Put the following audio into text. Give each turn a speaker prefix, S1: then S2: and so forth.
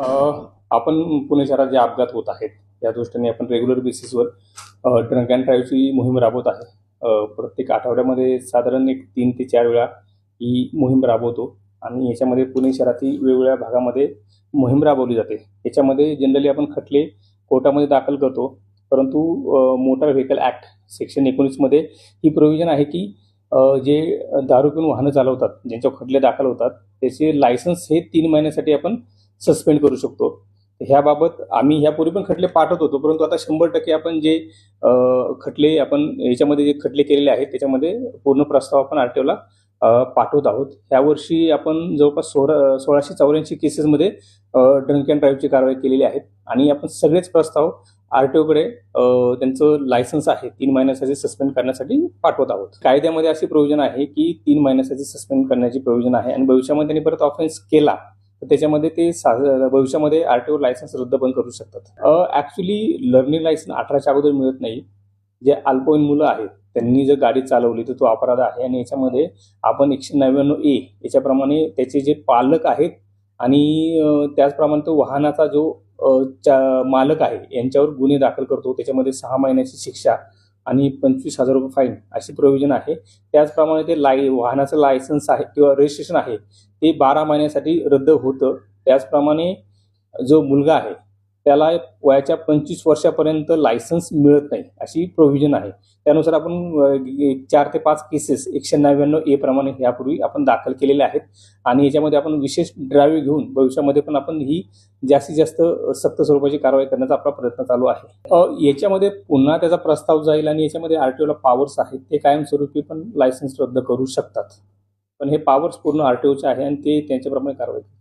S1: आपण पुणे शहरात जे अपघात होत आहेत या दृष्टीने आपण रेग्युलर बेसिसवर ड्रंक अँड ड्राईव्हची मोहीम राबवत आहे. प्रत्येक आठवड्यामध्ये साधारण एक तीन ते चार वेळा ही मोहीम राबवतो आणि याच्यामध्ये पुणे शहरातील वेगवेगळ्या भागामध्ये मोहीम राबवली जाते. याच्यामध्ये जनरली आपण खटले कोर्टामध्ये दाखल करतो परंतु मोटार व्हेकल ॲक्ट सेक्शन एकोणीसमध्ये ही प्रोव्हिजन आहे की जे दारू पिऊन वाहनं चालवतात ज्यांच्यावर खटले दाखल होतात त्याचे लायसन्स हे तीन महिन्यासाठी आपण सस्पेंड करू शकतो. ह्याबाबत आम्ही ह्यापूर्वी पण खटले पाठवत होतो परंतु आता शंभर टक्के आपण जे खटले आपण याच्यामध्ये जे खटले केलेले आहेत त्याच्यामध्ये पूर्ण प्रस्ताव आपण आर टी ओला पाठवत आहोत. यावर्षी आपण जवळपास सोळा सोळाशे चौऱ्याऐंशी केसेसमध्ये ड्रंक अँड ड्राईव्हची कारवाई केलेली आहे. आणि आपण सगळेच प्रस्ताव आर टी ओकडे त्यांचं लायसन्स आहे तीन महिन्यासाठी सस्पेंड करण्यासाठी पाठवत आहोत. कायद्यामध्ये अशी प्रोव्हिजन आहे की तीन महिन्यासाठी सस्पेंड करण्याची प्रोव्हिजन आहे. आणि भविष्यामध्ये त्यांनी परत ऑफेन्स केला तर त्याच्यामध्ये ते सा- भविष्यामध्ये आर टी ओ लायसन्स रद्द पण करू शकतात. ॲक्च्युली लर्निंग लायसन्स अठराच्या अगोदर मिळत नाही. जे अल्पवयीन मुलं आहेत त्यांनी जर गाडी चालवली तर तो अपराध आहे आणि याच्यामध्ये आपण एकशे नव्याण्णव ए याच्याप्रमाणे त्याचे जे पालक आहेत आणि त्याचप्रमाणे तो वाहनाचा जो चा- मालक आहे यांच्यावर गुन्हे दाखल करतो. त्याच्यामध्ये सहा महिन्याची शिक्षा आणि पंचवीस हजार रुपये फाईन अशी प्रोव्हिजन आहे. त्याचप्रमाणे ते लाय वाहनाचं लायसन्स आहे किंवा रजिस्ट्रेशन आहे ते बारा महिन्यासाठी रद्द होतं. त्याचप्रमाणे जो मुलगा आहे त्याला वयाच्या पंचवीस वर्षापर्यंत लायसन्स मिळत नाही अशी प्रोव्हिजन आहे. त्यानुसार आपण चार ते पाच केसेस एकशे नव्याण्णव ए प्रमाणे यापूर्वी आपण दाखल केलेले आहेत. आणि याच्यामध्ये आपण विशेष ड्राईव्ह घेऊन भविष्यामध्ये पण आपण ही जास्तीत जास्त सक्त स्वरूपाची कारवाई करण्याचा आपला प्रयत्न चालू आहे. याच्यामध्ये पुन्हा त्याचा प्रस्ताव जाईल आणि याच्यामध्ये आर टी ओला पॉवर्स आहेत ते कायमस्वरूपी पण लायसन्स रद्द करू शकतात. पण हे पॉवर्स पूर्ण आर टी ओचे आहे आणि ते त्यांच्याप्रमाणे कारवाई करतात.